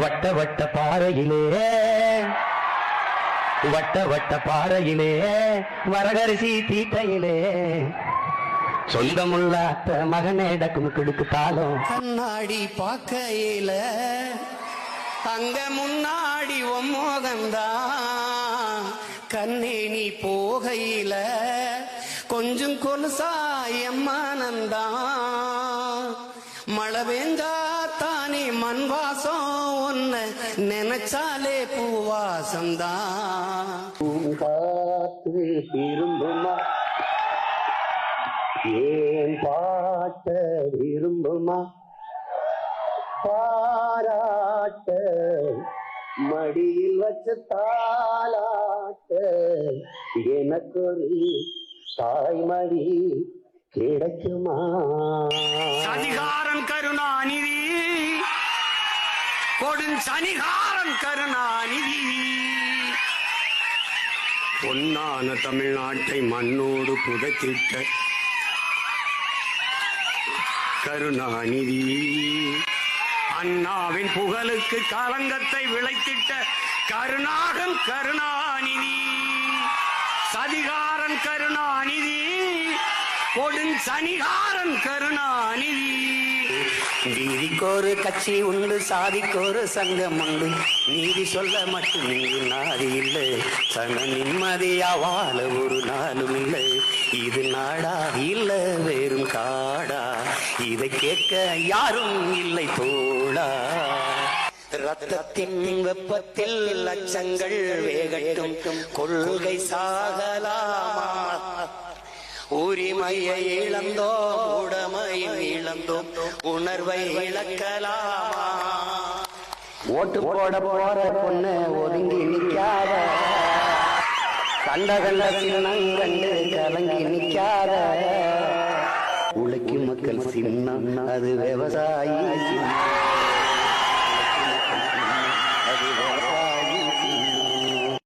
வட்ட வட்ட பாறையிலே வட்ட வட்ட பாறையிலே வரகரிசி தீட்டையிலே. சொந்தமுள்ள அத்த மகனேடக்கும் கொடுக்கு தாளம். கண்ணாடி பார்க்கையில அங்க முன்னாடி ஒம்மோகந்தான் கண்ணே நீ போகையில கொஞ்சம் கொலுசாயம்மானந்தான் மழை பெஞ்சா தானே மண் வாசம் ஒன்ன நினைச்சாலே பூவாசந்தான் காத்து திரும்புமா ஏன் பாட்ட விரும்புமா? பாராட்ட மடியில் வச்சு தாளாட்ட எனக்கு தாய்மடி கிடைக்குமா? சதிகாரன் கருணாநிதி. கொடுஞ் சனிகாரன் கருணாநிதி. பொன்னான தமிழ்நாட்டை மண்ணோடு புதைத்திட்ட கருணாநிதி. அண்ணாவின் புகழுக்கு களங்கத்தை விளைத்திட்ட கருணாகன் கருணாநிதி. சதிகாரன் கருணாநிதி கொடுஞ் சனிகாரன் கருணாநிதி. நீதிக்கோரு கட்சி உண்டு சாதிக்கோரு சங்கம் உண்டு. நீதி சொல்ல மட்டும் இங்கு நாதி இல்லை. சன நிம்மதியா வாழ ஒரு நாளும் இல்லை. இது நாடா இல்ல வெறும் காடா. இதை கேட்க யாரும் இல்லை போ ரத்தத்தின் வெப்பத்தில் லட்சங்கள் வேகட்டும். கொள்கை சாகலாமா? உரிமையை இழந்தோம் உடமையை இழந்தோம் உணர்வை இழக்கலாமா? ஓட்டு போட போற பொண்ணு ஒதுங்கி நிக்காத. கண்ட கண்ட கண்டு கலங்கி நிக்காத. உழைக்கும் மக்கள் சின்னம் அது விவசாயி